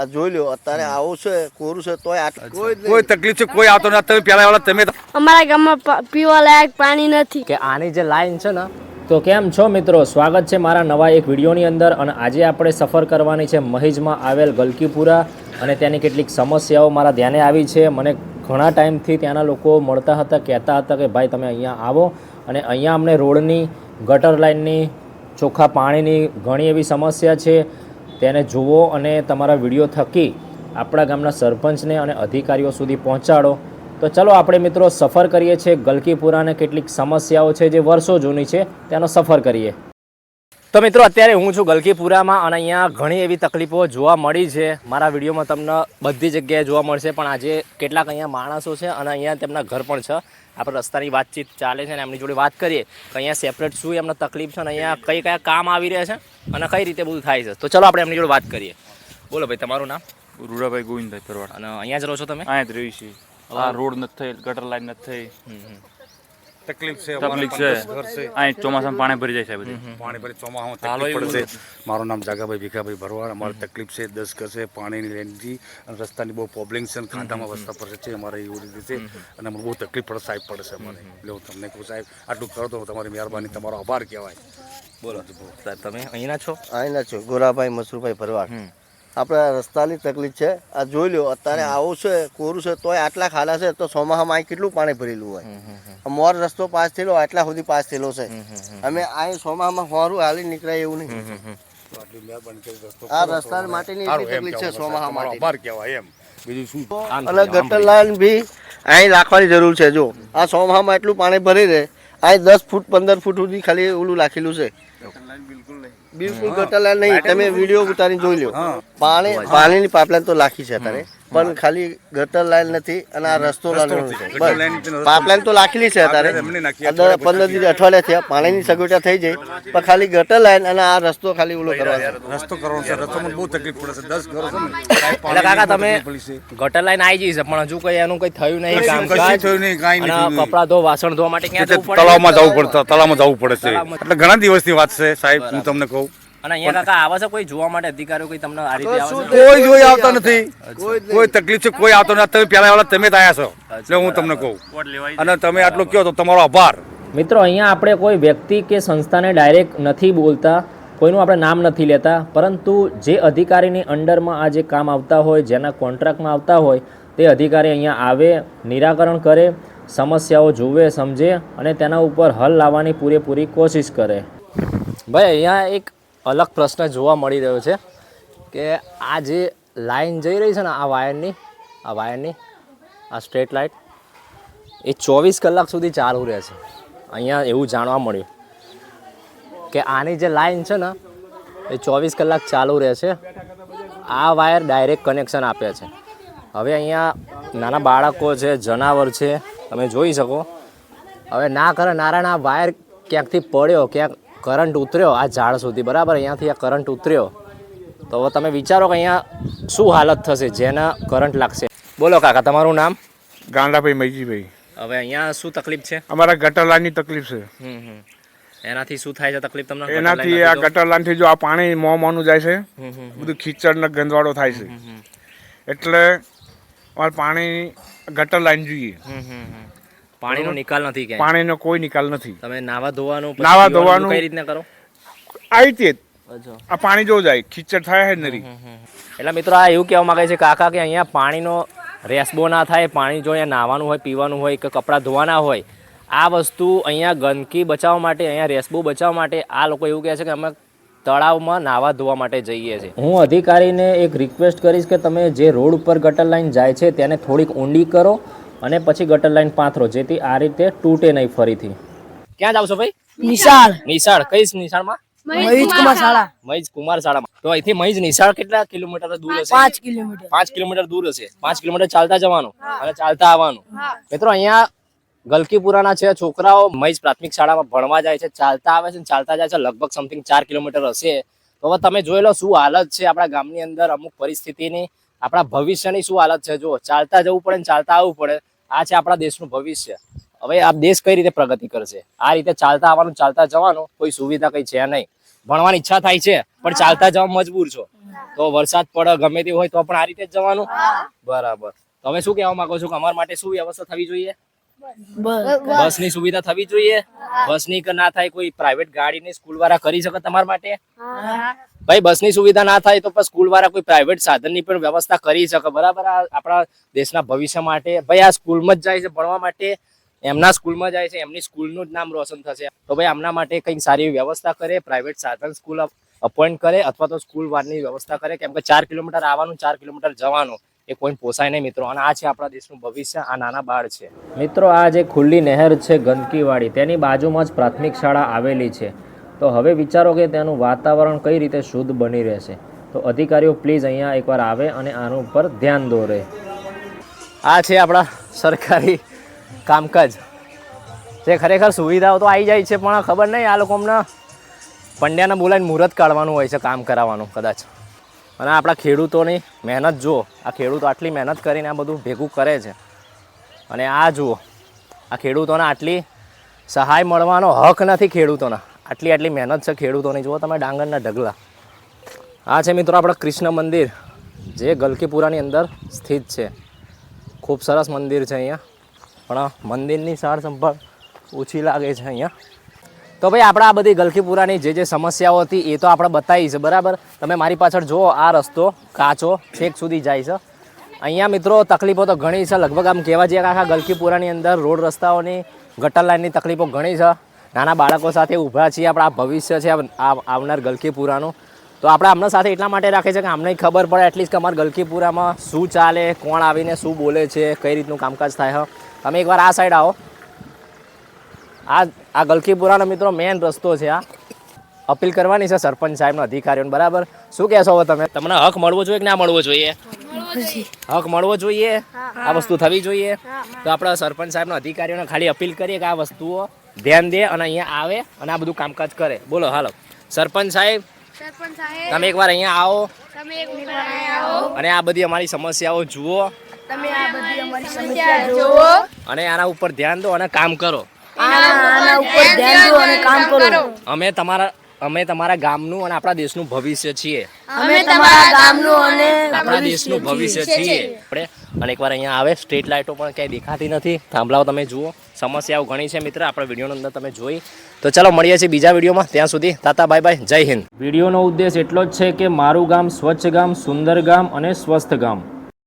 આ જોઈ લ્યો અત્યારે આવું છે કોરું છે તોય કોઈ કોઈ તકલીફ છે કોઈ આવતો નથી તમે પેલા વાળા તમે અમારા ગામમાં પીવા લાયક પાણી નથી. કે આની જે લાઈન છે ને તો કેમ છો મિત્રો? સ્વાગત છે મારા નવા એક વિડીયોની અંદર અને આજે આપણે સફર કરવાની છે મહેજમાં આવેલ ગલકીપુરા અને ત્યાંની કેટલીક સમસ્યાઓ મારા ધ્યાને આવી છે. મને ઘણા ટાઈમથી ત્યાંના લોકો મળતા હતા કહેતા હતા કે ભાઈ તમે અહીંયા આવો અને અહીંયા અમને રોડની ગટર લાઇનની ચોખ્ખા પાણીની ઘણી એવી સમસ્યા છે. તેને જુઓ અને તમારા વીડિયો થકી આપણા ગામના સરપંચને અને અધિકારીઓ સુધી પહોંચાડો. તો ચલો આપણે મિત્રો સફર કરીએ છીએ ગલકીપુરાને કેટલીક સમસ્યાઓ છે જે વર્ષો જૂની છે, તેનો સફર કરીએ. તો મિત્રો અત્યારે હું છું ગલકીપુરામાં અને અહીંયા ઘણી એવી તકલીફો જોવા મળી છે. મારા વિડીયોમાં તમને બધી જગ્યાએ જોવા મળશે પણ આજે કેટલાક અહીંયા માણસો છે અને અહીંયા તેમના ઘર પણ છે. આપણે રસ્તાની વાતચીત ચાલે છે અને એમની જોડે વાત કરીએ કે અહીંયા સેપરેટ શું એમને તકલીફ છે અને અહીંયા કઈ કયા કામ આવી રહ્યા છે અને કઈ રીતે બધું થાય છે. તો ચલો આપણે એમની જોડે વાત કરીએ. બોલો ભાઈ તમારું નામ? રૂડાભાઈ ગોવિંદભાઈ પરવાડ. અને અહીંયા જ રહો છો તમે? અહીંયા જ રહી છે આ રોડ નથી થઈ ગટર લાઈન નથી થઈ. તકલીફ છે તકલીફ છે. અહીંયા ચોમાસામાં પાણી ભરી જાય છે બધી. પાણી ભરી ચોમાસામાં તકલીફ પડશે મારું નામ જાગાભાઈ ભીખાભાઈ ભરવાડ. અમારે તકલીફ છે દસ ઘર છે પાણીની લાઈનથી અને રસ્તાની બહુ પ્રોબ્લેમ છે અને ખાંડામાં રસ્તા પડશે છે અમારે એવું રીતે છે. અને અમને બહુ તકલીફ પડે સાહેબ પડશે છે અમારે. એટલે હું તમને કહું સાહેબ આટલું કરો તો તમારી મહેરબાની તમારો આભાર કહેવાય. બોલો. સાહેબ તમે અહીંના છો? અહીંના છો. ગોરાભાઈ મસરૂભાઈ ભરવાડ. આપણે રસ્તાની તકલીફ છે. આ જોઈ લ્યો અત્યારે આવું છે કોરું છે તોય આટલા ખાલા છે તો ચોમાસામાં અહીં કેટલું પાણી ભરેલું હોય? મોર રસ્તો પાસ થયેલો આટલા સુધી પાસ થયેલો છે. અમે અહીં ચોમાસામાં હોરું હાલી નીકળાય એવું નહીં. તો આટલી મહેરબાની કરી રસ્તો આ રસ્તા માટેની તકલીફ છે ચોમાસા માટે. આભાર કહેવાય એમ. બીજું શું? અને ગટર લાઈન બી અહીં રાખવાની જરૂર છે જો. આ ચોમાસામાં એટલું પાણી ભરી રહે અહીં દસ ફૂટ પંદર ફૂટ સુધી ખાલી ઓલું રાખેલું છે. બિલકુલ ગટર લાઈન નહીં તમે વીડિયો ઉતારી જોઈ લો પાણી પાણીની પાપલા તો લાખી છે અત્યારે. પણ ખાલી ગટર લાઈન નથી અને આ રસ્તો પાઇપલાઈન તો લાખેલી છે અત્યારે. અંદર પંદર દિવસ અઠવાડિયા થયા પાણીની સગવડતા થઈ જાય પણ ખાલી ગટર લાઈન અને આ રસ્તો ખાલી ઓલો કરવાનો રસ્તો કરવાનો છે. રસ્તામાં બહુ તકલીફ પડે છે. દસ ઘરો છે એટલે કાકા તમે. ગટર લાઈન આવી જઈ છે પણ હજુ કઈ એનું કઈ થયું નહીં કામ કઈ થયું નહીં, કઈ નહીં કપડા ધો વાસણ ધોવા માટે ક્યાં જવું પડે? તળાવમાં જવું પડે તળાવમાં જવું પડે છે. એટલે ઘણા દિવસની વાત છે સાહેબ હું તમને કહું. અને અહીંયા કાકા આવે છે કોઈ જોવા માટે અધિકારીઓ કોઈ તમને આ રીતે આવે છે? કોઈ જોઈ આવતા નથી. કોઈ તકલીફ છે? કોઈ આવતો નથી. તમે પહેલા વાળા તમે જ આવ્યા છો. એટલે હું તમને કહું. અને તમે આટલું કહો તો તમારો આભાર. મિત્રો અહીંયા આપણે કોઈ વ્યક્તિ કે સંસ્થાને ડાયરેક્ટ નથી બોલતા. કોઈનું આપણે નામ નથી લેતા. પરંતુ જે અધિકારીની અંડરમાં આ જે કામ આવતા હોય જેના કોન્ટ્રાક્ટમાં આવતા હોય તે અધિકારી અહીંયા આવે નિરાકરણ કરે સમસ્યાઓ જુએ સમજે અને તેના ઉપર હલ લાવવાની પૂરેપૂરી કોશિશ કરે. ભાઈ અહીંયા એક અલગ પ્રશ્ન જોવા મળી રહ્યો છે કે આ જે લાઈન જઈ રહી છે ને આ વાયરની આ વાયરની, આ સ્ટ્રેટ લાઇટ એ ચોવીસ કલાક સુધી ચાલુ રહે છે. અહીંયા એવું જાણવા મળ્યું કે આની જે લાઈન છે ને, એ ચોવીસ કલાક ચાલુ રહે છે. આ વાયર ડાયરેક્ટ કનેક્શન આપે છે. હવે અહીંયા નાના બાળકો છે, જનાવર છે, તમે જોઈ શકો. હવે ના કરે નારાયણ આ વાયર ક્યાંકથી પડ્યો, ક્યાંક કરંટ ઉતર્યો આ ઝાડ સુધી. બરાબર અહીંયાથી આ કરંટ ઉતર્યો. તો હવે તમે વિચારો કે અહીંયા શું હાલત થશે જેના કરંટ લાગશે. બોલો કાકા તમારું નામ? ગાંડાભાઈ મૈજીભાઈ. હવે અહીંયા શું તકલીફ છે? અમારા ગટર લાઈનની તકલીફ છે. એનાથી શું થાય છે તકલીફ તમને? એનાથી આ ગટર લાઈનથી જો આ પાણી મોં મોનું જાય છે બધું ખીચડ ને ગંદવાડો થાય છે. એટલે અમારે પાણી ગટર લાઈન જોઈએ પાણીનો નિકાલ નથી ક્યાંય. પાણીનો કોઈ નિકાલ નથી. તમે નાવા ધોવાનું નાવા ધોવાનું. કઈ રીતના કરો? આ રીતે આ પાણી જો જાય ખીચડ થાય હે નરી. એટલે મિત્રો આ એવું કહેવા માંગે છે કાકા કે અહીંયા પાણીનો રેસબો ના થાય પાણી જો અહીંયા નાવાનું હોય પીવાનું હોય કે કપડાં ધોવાના હોય આ વસ્તુ અહીંયા ગંદકી બચાવવા માટે અહીંયા રેસબો બચાવવા માટે આ લોકો એવું કહે છે કે અમે તળાવમાં નાવા ધોવા માટે જઈએ છીએ. હું અધિકારીને એક રિક્વેસ્ટ કરીશ કે તમે જે રોડ ઉપર ગટર લાઈન જાય છે તેને થોડીક ઊંડી કરો અને પછી ગટર લાઈન પાથરો જેથી આ રીતે તૂટે નહીં ફરીથી. ક્યાં જાવ છો ભાઈ? નિશાળ. નિશાળ. કઈ નિશાળમાં? મયુજ કુમાર શાળા. મહીજ કુમાર શાળામાં. તો અહીંથી મહીજ નિશાળ કેટલા કિલોમીટર દૂર હશે? પાંચ કિલોમીટર. પાંચ કિલોમીટર દૂર હશે. પાંચ કિલોમીટર ચાલતા જવાનું અને ચાલતા આવવાનું. મિત્રો અહીંયા ગલકીપુરાના છે છોકરાઓ. મહીજ પ્રાથમિક શાળામાં ભણવા જાય છે ચાલતા આવે છે ચાલતા જાય છે લગભગ સમથિંગ ચાર કિલોમીટર હશે. તો હવે તમે જોઈ લો શું હાલત છે આપણા ગામની અંદર અમુક પરિસ્થિતિની. આપણા ભવિષ્યની શું હાલત છે? જો ચાલતા જવું પડે ને ચાલતા આવવું પડે. આ છે આપણા દેશનું ભવિષ્ય. હવે આ દેશ કઈ રીતે પ્રગતિ કરશે? આ રીતે ચાલતા આવવાનું, ચાલતા જવાનું કોઈ સુવિધા કઈ છે નહીં. ભણવાની ઈચ્છા થાય છે, પણ ચાલતા જવા મજબૂર છો. તો વરસાદ પડે, ગમે તે હોય તો પણ આ રીતે જ જવાનું. બરાબર. તમે શું કહેવા માંગો છો? કે અમારા માટે શું વ્યવસ્થા થવી જોઈએ? બસની સુવિધા થવી જોઈએ? બસની ના થાય કોઈ પ્રાઇવેટ ગાડીની સ્કૂલ વાળા કરી શકે તમારા માટે? ભાઈ, બસની સુવિધા ના થાય તો પણ સ્કૂલ વાળા કોઈ પ્રાઇવેટ સાધનની પણ વ્યવસ્થા કરી શકે. બરાબર? આપણા દેશના ભવિષ્ય માટે. ભાઈ, આ સ્કૂલમાં જ જાય છે, ભણવા માટે. એમના સ્કૂલમાં જાય છે, એમની સ્કૂલનું જ નામ રોશન થશે. તો ભાઈ, આમના માટે કંઈક સારી વ્યવસ્થા કરે પ્રાઇવેટ સાધન સ્કૂલ અપોઇન્ટ કરે અથવા તો સ્કૂલ વારની વ્યવસ્થા કરે. કેમ કે ચાર કિલોમીટર આવવાનું, ચાર કિલોમીટર જવાનું, એ કોઈ પોસાય નહીં મિત્રો. અને આ છે આપણા દેશનું ભવિષ્ય, આ નાના બાળ છે. મિત્રો, આ જે ખુલ્લી નહેર છે ગંદકીવાળી, તેની બાજુમાં જ પ્રાથમિક શાળા આવેલી છે. તો હવે વિચારો કે તેનું વાતાવરણ કઈ રીતે શુદ્ધ બની રહેશે. તો અધિકારીઓ પ્લીઝ અહીંયા એકવાર આવે અને આનું ઉપર ધ્યાન દોરે. આ છે આપણા સરકારી કામકાજ. જે ખરેખર સુવિધાઓ તો આવી જાય છે, પણ ખબર નહીં આ લોકો અમને પંડ્યાને બોલાવીને મુહૂર્ત કાઢવાનું હોય છે, કામ કરાવવાનું, કદાચ. અને આપણા ખેડૂતોની મહેનત જુઓ, આ ખેડૂતો આટલી મહેનત કરીને આ બધું ભેગું કરે છે. અને આ જુઓ, આ ખેડૂતોને આટલી સહાય મળવાનો હક નથી ખેડૂતોના. આટલી આટલી મહેનત છે ખેડૂતોની. જુઓ તમે ડાંગરના ઢગલા. આ છે મિત્રો આપણા કૃષ્ણ મંદિર, જે ગલકીપુરાની અંદર સ્થિત છે. ખૂબ સરસ મંદિર છે અહીંયા. પણ મંદિરની સાર સંભાળ ઓછી લાગે છે અહીંયા. તો ભાઈ આપણે આ બધી ગલકીપુરાની જે જે સમસ્યાઓ હતી એ તો આપણે બતાવી છે, બરાબર? તમે મારી પાછળ જુઓ, આ રસ્તો કાચો છેક સુધી જાય છે. અહીંયા મિત્રો તકલીફો તો ઘણી છે. લગભગ આમ કહેવા જઈએ આખા ગલકીપુરાની અંદર રોડ રસ્તાઓની, ગટર લાઇનની તકલીફો ઘણી છે. નાના બાળકો સાથે ઊભા છીએ આપણા ભવિષ્ય છે આવનાર ગલકીપુરાનું. તો આપણે આમના સાથે એટલા માટે રાખે છે કે અમને ખબર પડે એટલીસ્ટ કે અમારા ગલકીપુરામાં શું ચાલે કોણ આવીને શું બોલે છે કઈ રીતનું કામકાજ થાય છે તમે એકવાર આ સાઈડ આવો. આ આ ગલકીપુરાનો મિત્રો મેન રસ્તો છે આ. અપીલ કરવાની છે સરપંચ સાહેબનો અધિકારીઓને બરાબર? શું કહેશો હવે તમે? તમને હક મળવો જોઈએ કે ના મળવો જોઈએ? હક મળવો જોઈએ? આ વસ્તુ થવી જોઈએ? તો આપણા સરપંચ સાહેબના અધિકારીઓને ખાલી અપીલ કરીએ કે આ વસ્તુઓ ધ્યાન દે અને અહીંયા આવે અને આ બધું કામકાજ કરે. બોલો હાલો. સરપંચ સાહેબ તમે એકવાર અહીંયા આવો. એક વાર અહીંયા આવો. અને આ બધી અમારી સમસ્યાઓ જુઓ. અને આના ઉપર ધ્યાન દો અને કામ કરો. આના ઉપર ધ્યાન દો અને કામ કરો. અમે તમારા અમે તમારા ગામનું અને આપણા દેશનું ભવિષ્ય છીએ. અમે તમારા ગામનું અને આપણા દેશનું ભવિષ્ય છીએ. આપણે અને એકવાર અહીંયા આવે સ્ટ્રીટ લાઇટો પણ ક્યાંય દેખાતી નથી. થાંભલાઓ તમે જુઓ સમસ્યાઓ ઘણી છે મિત્ર આપણા વિડીયોની અંદર તમે જોઈ. તો ચાલો મળીએ છીએ બીજા વિડીયોમાં. ત્યાં સુધી તાતા બાય બાય જય હિન્દ. વિડીયોનો ઉદ્દેશ એટલો જ છે કે મારું ગામ સ્વચ્છ ગામ સુંદર ગામ અને સ્વસ્થ ગામ.